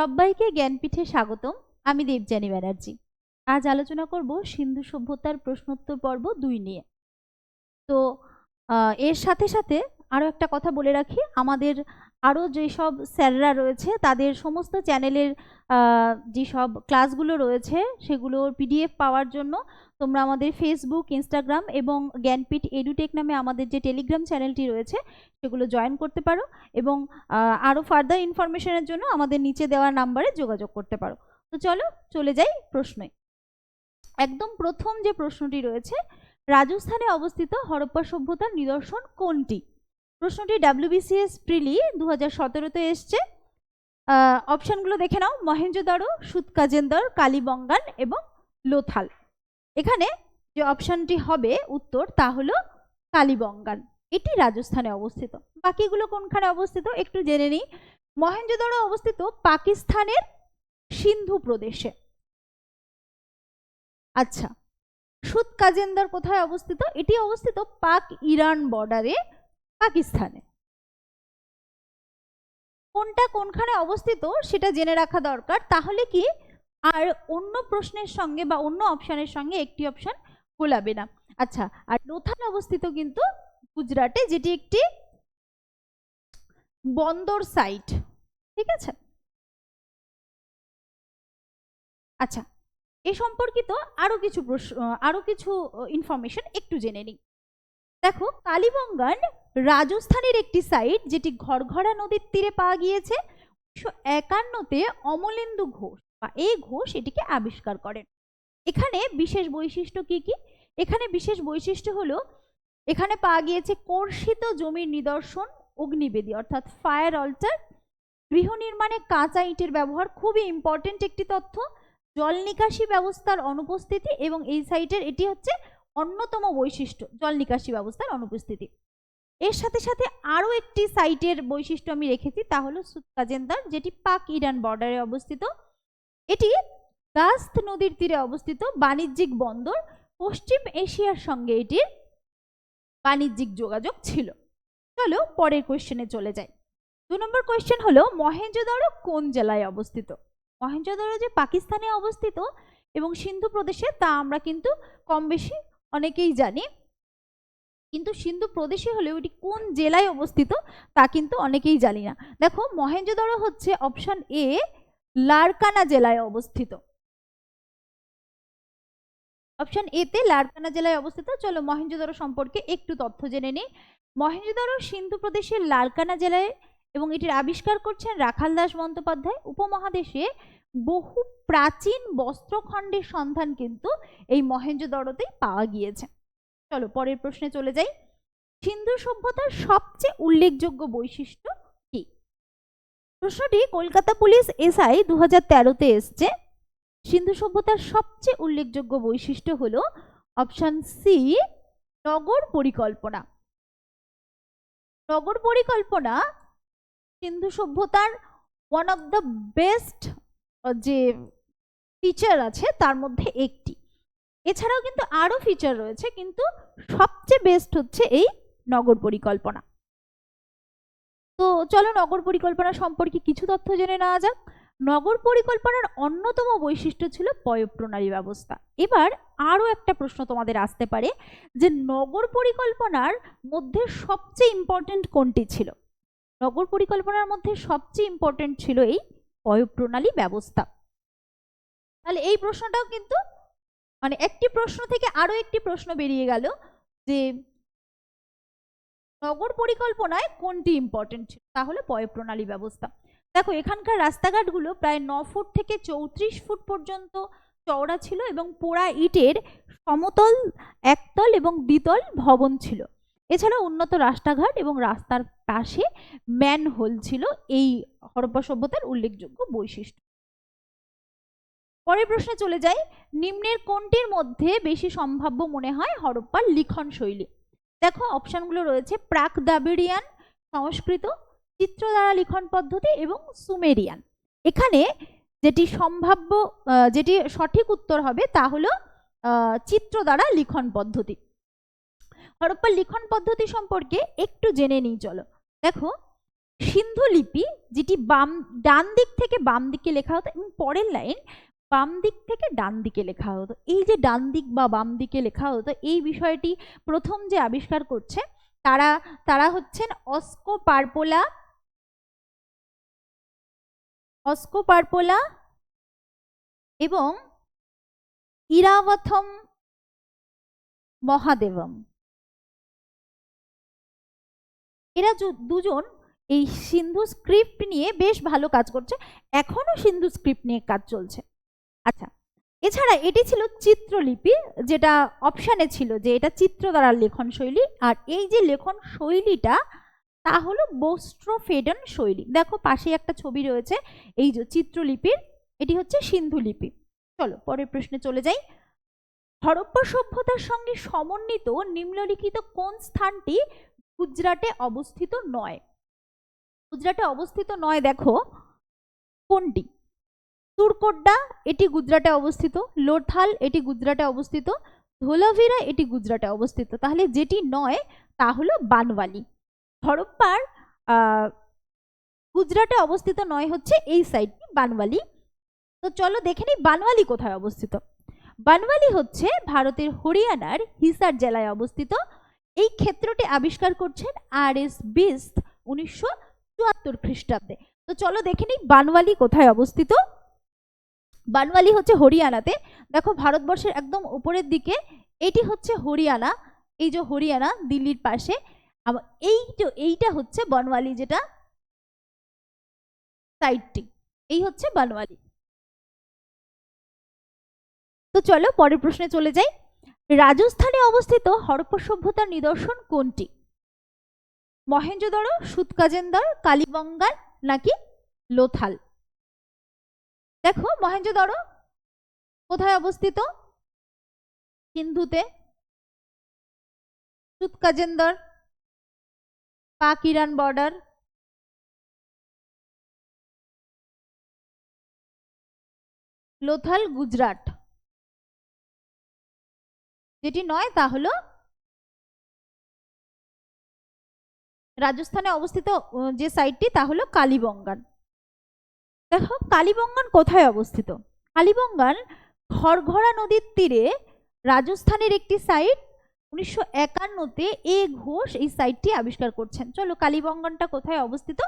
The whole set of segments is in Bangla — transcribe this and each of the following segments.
সবাইকে জ্ঞানপীঠে স্বাগতম, আমি দেবযানী ব্যানার্জি। আজ আলোচনা করব সিন্ধু সভ্যতার প্রশ্নোত্তর পর্ব দুই নিয়ে। তো এর সাথে সাথে আরও একটা কথা বলে রাখি, আমাদের আরও যেসব স্যাররা রয়েছে, তাদের সমস্ত চ্যানেলের যেসব ক্লাসগুলো রয়েছে, সেগুলোর পিডিএফ পাওয়ার জন্য তোমরা আমাদের ফেসবুক ইনস্টাগ্রাম এবং জ্ঞানপীঠ এডুটেক নামে আমাদের যে টেলিগ্রাম চ্যানেলটি রয়েছে, সেগুলো জয়েন করতে পারো এবং আরও ফার্দার ইনফরমেশনের জন্য আমাদের নিচে দেওয়া নাম্বারে যোগাযোগ করতে পারো। তো চলো, চলে যাই প্রশ্নে একদম প্রথম যে প্রশ্নটি রয়েছে, রাজস্থানে অবস্থিত হরপ্পা সভ্যতার নিদর্শন কোনটি? প্রশ্নটি ডাব্লিউবিসিএস প্রিলি দু হাজার সতেরোতে এসছে। অপশানগুলো দেখে নাও। মহেঞ্জোদারো সুতকাজেন্দর, কালীবঙ্গান এবং লোথাল। এখানে যে অপশানটি হবে উত্তর, তা হলো কালীবঙ্গান। এটি রাজস্থানে অবস্থিত। বাকিগুলো কোনখানে অবস্থিত? একটু জেনে নিই। মহেঞ্জোদারো অবস্থিত পাকিস্তানের সিন্ধু প্রদেশে। আচ্ছা সুদ কাজেন্দার কোথায় অবস্থিত? এটি অবস্থিত পাক ইরান বর্ডারে পাকিস্তানে। কোনটা কোনখানে অবস্থিত সেটা জেনে রাখা দরকার। তাহলে কি আর অন্য প্রশ্নের সঙ্গে বা অন্য অপশানের সঙ্গে একটি অপশান গোলাবে না। আচ্ছা আর লোথাল অবস্থিত কিন্তু গুজরাটে, যেটি একটি বন্দর সাইট ঠিক আছে? আচ্ছা এ সম্পর্কিত আরও কিছু প্রশ্ন, আরও কিছু ইনফরমেশন একটু জেনে নিই। দেখো, কালীবঙ্গান রাজস্থানের একটি সাইট যেটি ঘরঘরা নদীর তীরে পাওয়া গিয়েছে। উনিশশো একান্নতে অমলেন্দু ঘোষ বা এই ঘোষ এটিকে আবিষ্কার করেন। এখানে বিশেষ বৈশিষ্ট্য কি কি? এখানে বিশেষ বৈশিষ্ট্য হলো, এখানে পাওয়া গিয়েছে কর্ষিত জমির নিদর্শন, অগ্নিবেদী, অর্থাৎ ফায়ার অল্টার গৃহ নির্মাণে কাঁচা ইটের ব্যবহার, খুবই ইম্পর্টেন্ট একটি তথ্য, জল নিকাশি ব্যবস্থার অনুপস্থিতি এবং এই সাইটের এটি হচ্ছে অন্যতম বৈশিষ্ট্য, জল নিকাশি ব্যবস্থার অনুপস্থিতি। এর সাথে সাথে আরও একটি সাইটের বৈশিষ্ট্য আমি রেখেছি, তা হলো সুতকাজেন্দার যেটি পাক ইরান বর্ডারে অবস্থিত। এটি দাস্ত নদীর তীরে অবস্থিত বাণিজ্যিক বন্দর পশ্চিম এশিয়ার সঙ্গে এটির বাণিজ্যিক যোগাযোগ ছিল। চলো পরের কোয়েশ্চেনে চলে যাই। দু নম্বর কোয়েশ্চেন হলো মহেঞ্জোদারো কোন জেলায় অবস্থিত? মহেঞ্জোদারো যে পাকিস্তানে অবস্থিত এবং সিন্ধু প্রদেশে, তা আমরা কিন্তু কম বেশি অনেকেই জানি। কিন্তু সিন্ধু প্রদেশে হলেও এটি কোন জেলায় অবস্থিত, তা কিন্তু অনেকেই জানি না। দেখো মহেঞ্জোদারো হচ্ছে অপশন এ লারকানা জেলায় অবস্থিত। অপশন এতে লারকানা জেলায় অবস্থিত। চলো মহেঞ্জোদারো সম্পর্কে একটু তথ্য জেনে নিই। মহেঞ্জোদারো সিন্ধু প্রদেশের লারকানা জেলায় এবং এটির আবিষ্কার করছেন রাখাল দাস বন্দ্যোপাধ্যায় উপমহাদেশে বহু প্রাচীন বস্ত্রখণ্ডের সন্ধান কিন্তু এই মহেঞ্জোদারোতেই পাওয়া গিয়েছে। চলো পরের প্রশ্নে চলে যাই। সিন্ধু সভ্যতার সবচেয়ে উল্লেখযোগ্য বৈশিষ্ট্য প্রশ্নটি কলকাতা পুলিশ এসআই দু হাজার তেরোতে এসছে। সিন্ধু সভ্যতার সবচেয়ে উল্লেখযোগ্য বৈশিষ্ট্য হল অপশন সি, নগর পরিকল্পনা। নগর পরিকল্পনা সিন্ধু সভ্যতার ওয়ান অফ দ্য বেস্ট যে ফিচার আছে তার মধ্যে একটি। এছাড়াও কিন্তু আরও ফিচার রয়েছে, কিন্তু সবচেয়ে বেস্ট হচ্ছে এই নগর পরিকল্পনা। তো চলো নগর পরিকল্পনা সম্পর্কে কিছু তথ্য জেনে নেওয়া যাক। নগর পরিকল্পনার অন্যতম বৈশিষ্ট্য ছিল পয়ঃপ্রণালী ব্যবস্থা। এবার আরও একটা প্রশ্ন তোমাদের আসতে পারে যে নগর পরিকল্পনার মধ্যে সবচেয়ে ইম্পর্টেন্ট কোনটি ছিল? নগর পরিকল্পনার মধ্যে সবচেয়ে ইম্পর্টেন্ট ছিল এই পয়ঃপ্রণালী ব্যবস্থা। তাহলে এই প্রশ্নটাও কিন্তু মানে একটি প্রশ্ন থেকে আরও একটি প্রশ্ন বেরিয়ে গেল যে নগর পরিকল্পনায় কোনটি ইম্পর্টেন্ট ছিল? তাহলে পয়ঃপ্রণালী ব্যবস্থা। দেখো, এখানকার রাস্তাঘাটগুলো প্রায় ন ফুট থেকে চৌত্রিশ ফুট পর্যন্ত চওড়া ছিল এবং পোড়া ইটের সমতল, একতল এবং দ্বিতল ভবন ছিল। এছাড়া উন্নত রাস্তাঘাট এবং রাস্তার পাশে ম্যানহোল ছিল। এই হরপ্পা সভ্যতার উল্লেখযোগ্য বৈশিষ্ট্য। পরের প্রশ্নে চলে যাই। নিম্নের কোনটির মধ্যে বেশি সম্ভাব্য মনে হয় হরপ্পার লিখন শৈলী? দেখো অপশনগুলো রয়েছে প্রাক দাবিরিয়ান সংস্কৃত চিত্র দ্বারা লিখন পদ্ধতি এবং সুমেরিয়ান। এখানে যেটি সম্ভাব্য যেটি সঠিক উত্তর হবে তা হলো চিত্র দ্বারা লিখন পদ্ধতি। হরপ্পা লিখন পদ্ধতি সম্পর্কে একটু জেনে নিই, চলো। দেখো, সিন্ধু লিপি, যেটি বাম, ডান দিক থেকে বাম দিকে লেখা হতো এবং পরের লাইন বাম দিক থেকে ডান দিকে লেখা হতো। এই যে ডান দিক বা বাম দিকে লেখা হতো, এই বিষয়টি প্রথম যে আবিষ্কার করছে, তারা তারা হচ্ছেন অস্কো পারপোলা অস্কো পারপোলা এবং ইরাবথম মহাদেবম। এরা দুজন এই সিন্ধু স্ক্রিপ্ট নিয়ে বেশ ভালো কাজ করছে। এখনও সিন্ধু স্ক্রিপ্ট নিয়ে কাজ চলছে। আচ্ছা এছাড়া এটি ছিল চিত্রলিপি, যেটা অপশানে ছিল যে এটা চিত্র দ্বারা লেখন শৈলী, আর এই যে লেখন শৈলীটা, তা হলো বস্ট্রোফেডন শৈলী। দেখো পাশে একটা ছবি রয়েছে, এই যে চিত্রলিপির এটি হচ্ছে সিন্ধু লিপি। চলো, পরের প্রশ্নে চলে যাই। হরপ্পা সভ্যতার সঙ্গে সমন্বিত নিম্নলিখিত কোন স্থানটি গুজরাটে অবস্থিত নয়? গুজরাটে অবস্থিত নয়, দেখো, কোনটি? তুরকোড্ডা, এটি গুজরাটে অবস্থিত। লোথাল, এটি গুজরাটে অবস্থিত। ধোলাভিরা, এটি গুজরাটে অবস্থিত। তাহলে যেটি নয়, তা হলো বানওয়ালি। হরপ্পার গুজরাটে অবস্থিত নয় হচ্ছে এই সাইডটি, বানওয়ালি। তো চলো দেখে নিই বানওয়ালি কোথায় অবস্থিত। বানওয়ালি হচ্ছে ভারতের হরিয়ানার হিসার জেলায় অবস্থিত। এই ক্ষেত্রটি আবিষ্কার করছেন আর এস বিস্ত উনিশশো চুয়াত্তর খ্রিস্টাব্দে। তো চলো দেখে নিই বানওয়ালি কোথায় অবস্থিত। বানওয়ালি হচ্ছে হরিয়ানাতে। দেখো ভারতবর্ষের একদম উপরের দিকে এটি হচ্ছে হরিয়ানা, এই যে হরিয়ানা দিল্লির পাশে। এই যে এইটা হচ্ছে বনওয়ালি যেটা সাইডটি এই হচ্ছে বনওয়ালি। তো চলো পরের প্রশ্নে চলে যাই। রাজস্থানে অবস্থিত হরপ্পা সভ্যতার নিদর্শন কোনটি? মহেঞ্জোদড়ো সুতকাজেন্দর কালীবঙ্গাল নাকি লোথাল? দেখো মহেঞ্জোদড়ো কোথায় অবস্থিত? সিন্ধুতে। সুতকাজেন্দর পাক ইরান বর্ডার। লোথাল, গুজরাট। যেটি নয়, তা হলো রাজস্থানে অবস্থিত যে সাইটটি তা হলো কালীবঙ্গান। দেখো কালীবঙ্গান কোথায় অবস্থিত? কালীবঙ্গান খড়ঘরা নদীর তীরে রাজস্থানের একটি সাইট উনিশশো একান্নতে এ ঘোষ এই সাইটটি আবিষ্কার করছেন। চলো কালীবঙ্গানটা কোথায় অবস্থিত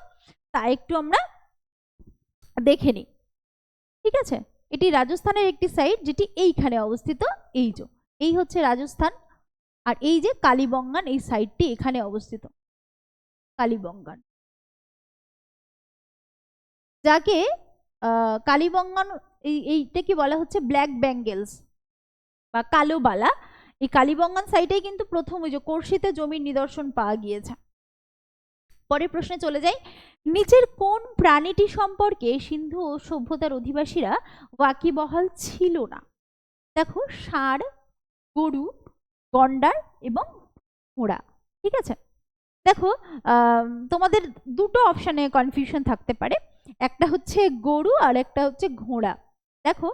তা একটু আমরা দেখে নিই। ঠিক আছে? এটি রাজস্থানের একটি সাইট যেটি এইখানে অবস্থিত। এই যে, এই হচ্ছে রাজস্থান আর এই যে কালীবঙ্গান এই সাইটটি এখানে অবস্থিত। কালীবঙ্গান। যাকে কালীবঙ্গান, এই, এইটা কি বলা হচ্ছে? ব্ল্যাক ব্যাঙ্গেলস বা কালো বালা। এই কালীবঙ্গন সাইটেই কিন্তু প্রথম ওই যে কর্ষিতে জমির নিদর্শন পাওয়া গিয়েছে। পরের প্রশ্নে চলে যাই। নিচের কোন প্রাণীটি সম্পর্কে সিন্ধু ও সভ্যতার অধিবাসীরা ওয়াকিবহাল ছিল না? দেখো, ষাঁড়, গরু, গন্ডার এবং ঘোড়া, ঠিক আছে? দেখো তোমাদের দুটো অপশানে কনফিউশন থাকতে পারে। একটা হচ্ছে গরু আর একটা হচ্ছে ঘোড়া। দেখো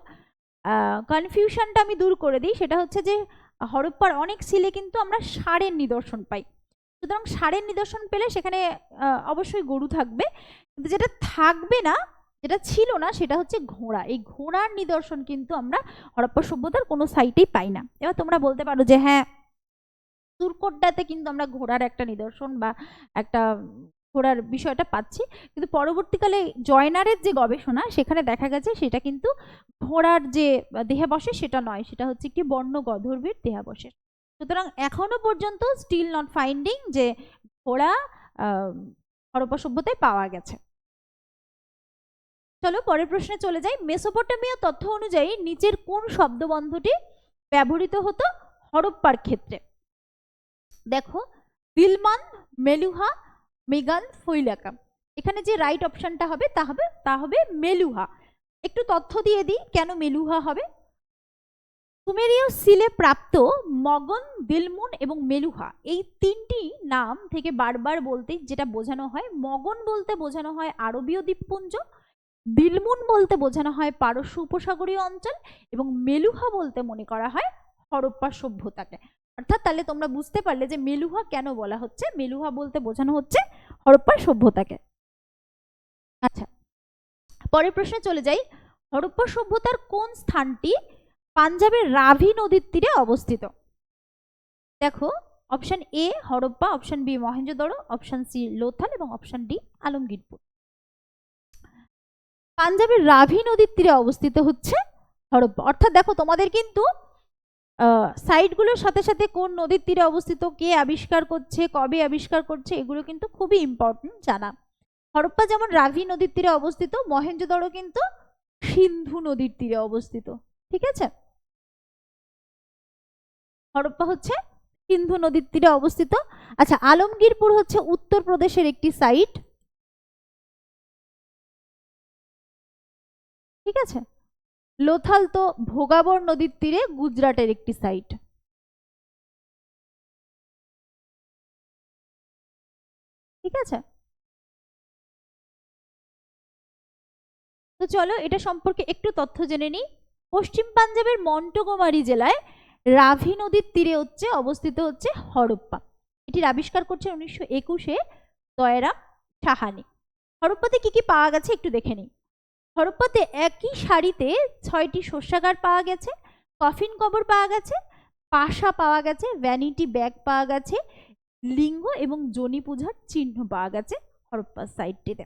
কনফিউশনটা আমি দূর করে দিই। সেটা হচ্ছে যে, হরপ্পার অনেক সিলে কিন্তু আমরা ষাঁড়ের নিদর্শন পাই। সুতরাং ষাঁড়ের নিদর্শন পেলে সেখানে অবশ্যই গরু থাকবে। কিন্তু যেটা থাকবে না, যেটা ছিল না, সেটা হচ্ছে ঘোড়া। এই ঘোড়ার নিদর্শন কিন্তু আমরা হরপ্পা সভ্যতার কোনো সাইটেই পাই না। এবার তোমরা বলতে পারো যে হ্যাঁ তুর্কোড্ডাতে কিন্তু আমরা ঘোড়ার একটা নিদর্শন বা একটা ঘোড়ার বিষয়টা পাচ্ছি। কিন্তু পরবর্তীকালে জয়নারের যে গবেষণা, সেখানে দেখা গেছে সেটা কিন্তু ঘোড়ার যে দেহাবশেষ সেটা নয়, সেটা হচ্ছে একটি বর্ণ গধর্বের দেহাবশেষ। সুতরাং এখনও পর্যন্ত স্টিল নট ফাইন্ডিং যে ঘোড়া হরপ্পা সভ্যতায় পাওয়া গেছে। চলো পরের প্রশ্নে চলে যাই। মেসোপটেমীয় তথ্য অনুযায়ী নিচের কোন শব্দবন্ধটি ব্যবহৃত হতো হরপ্পার ক্ষেত্রে? দেখো দিলমান মেলুহা মেগান ফৈলাকা এখানে যে রাইট অপশনটা হবে, তা হবে তা হবে মেলুহা। একটু তথ্য দিয়ে দিই, কেন মেলুহা হবে? সুমেরীয় সিলে প্রাপ্ত মগন, দিলমুন এবং মেলুহা, এই তিনটি নাম থেকে বারবার বলতে যেটা বোঝানো হয়, মগন বলতে বোঝানো হয় আরবীয় দ্বীপপুঞ্জ, দিলমুন বলতে বোঝানো হয় পারস্য উপসাগরীয় অঞ্চল এবং মেলুহা বলতে মনে করা হয় হরপ্পা সভ্যতাকে। অর্থাৎ তাহলে তোমরা বুঝতে পারলে যে মেলুহা কেন বলা হচ্ছে? মেলুহা বলতে বোঝানো হচ্ছে হরপ্পা সভ্যতাকে। আচ্ছা পরের প্রশ্নে চলে যাই। হরপ্পা সভ্যতার কোন স্থানটি পাঞ্জাবের রাভি নদীর তীরে অবস্থিত? দেখো, option A Harappa, option B Mohenjodaro option C Lothal এবং অপশান ডি আলমগীরপুর। পাঞ্জাবের রাভি নদীর তীরে অবস্থিত হচ্ছে হরপ্পা। অর্থাৎ দেখো, তোমাদের কিন্তু সাইটগুলোর সাথে সাথে কোন নদীর তীরে অবস্থিত, কে আবিষ্কার করছে, কবে আবিষ্কার করছে, এগুলো কিন্তু খুবই ইম্পর্টেন্ট জানা। হরপ্পা যেমন রাভি নদীর তীরে অবস্থিত মহেঞ্জোদড়ো কিন্তু সিন্ধু নদীর তীরে অবস্থিত, ঠিক আছে? হরপ্পা হচ্ছে সিন্ধু নদীর তীরে অবস্থিত। আচ্ছা আলমগীরপুর হচ্ছে উত্তরপ্রদেশের একটি সাইট ঠিক আছে? লোথাল তো ভোগাবর নদীর তীরে গুজরাটের একটি সাইট ঠিক আছে? তো চলো এটা সম্পর্কে একটু তথ্য জেনে নিই। পশ্চিম পাঞ্জাবের মন্টগোমারি জেলায় রাভি নদীর তীরে হচ্ছে, অবস্থিত হচ্ছে হরপ্পা। এটির আবিষ্কার করছে উনিশশো একুশে দয়রাম সাহানি। হরপ্পাতে কি কি পাওয়া গেছে একটু দেখে নিই। হরপ্পাতে একই সারিতে ছয়টি শস্যাগার পাওয়া গেছে, কফিন কবর পাওয়া গেছে, পাশা পাওয়া গেছে, ভ্যানিটি ব্যাগ পাওয়া গেছে, লিঙ্গ এবং জনি পূজার চিহ্ন পাওয়া গেছে হরপ্পা সাইটটিতে।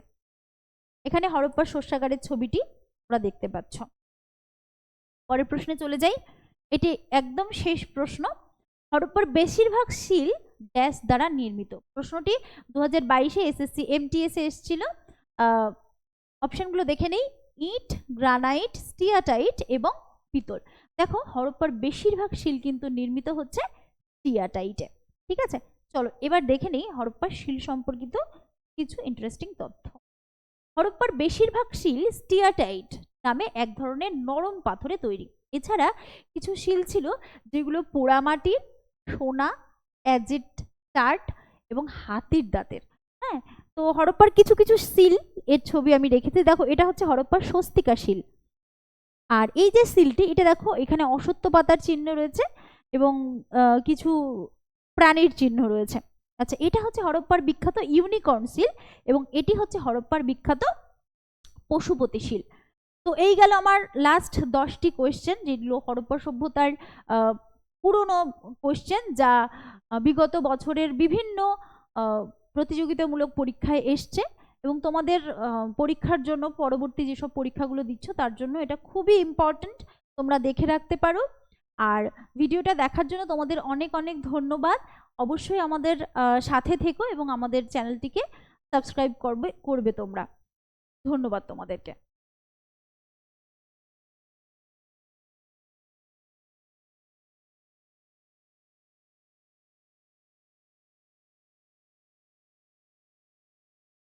এখানে হরপ্পা শস্যাগারের ছবিটি তোমরা দেখতে পাচ্ছ। পরের প্রশ্নে চলে যাই। এটি একদম শেষ প্রশ্ন। হরপ্পার বেশিরভাগ শিল ড্যাশ দ্বারা নির্মিত। প্রশ্নটি দু হাজার বাইশে এসএসসি, এমটিএসে এসেছিল। অপশনগুলো দেখে নেই। ইট, গ্রানাইট, স্টিয়াটাইট এবং পিতল। দেখো, হরপ্পার বেশিরভাগ শিল কিন্তু নির্মিত হচ্ছে স্টিয়াটাইটে। ঠিক আছে? চলো, এবার দেখে নেই হরপ্পার শিল সম্পর্কিত কিছু ইন্টারেস্টিং তথ্য। হরপ্পার বেশিরভাগ শিল স্টিয়াটাইট নামে এক ধরনের নরম পাথরে তৈরি। এছাড়া কিছু শিল ছিল যেগুলো পোড়ামাটির সোনা অ্যাজেট চার্ট এবং হাতির দাঁতের। হ্যাঁ তো হরপ্পার কিছু কিছু শিল এর ছবি আমি রেখেছি। দেখো, এটা হচ্ছে হরপ্পার স্বস্তিকা শিল আর এই যে শিলটি এটা দেখো, এখানে অসত্য পাতার চিহ্ন রয়েছে এবং কিছু প্রাণীর চিহ্ন রয়েছে। আচ্ছা এটা হচ্ছে হরপ্পার বিখ্যাত ইউনিকর্ন শিল এবং এটি হচ্ছে হরপ্পার বিখ্যাত পশুপতি শিল তো এই গেল আমার লাস্ট দশটি কোয়েশ্চেন যেগুলো হরপ্পা সভ্যতার পুরনো কোয়েশ্চেন যা বিগত বছরের বিভিন্ন প্রতিযোগিতামূলক পরীক্ষায় এসছে এবং তোমাদের পরীক্ষার জন্য পরবর্তী যেসব পরীক্ষাগুলো দিচ্ছ তার জন্য এটা খুবই ইম্পর্ট্যান্ট তোমরা দেখে রাখতে পারো। আর ভিডিওটা দেখার জন্য তোমাদের অনেক অনেক ধন্যবাদ। অবশ্যই আমাদের সাথে থেকো এবং আমাদের চ্যানেলটিকে সাবস্ক্রাইব করবে করবে তোমরা। ধন্যবাদ তোমাদেরকে।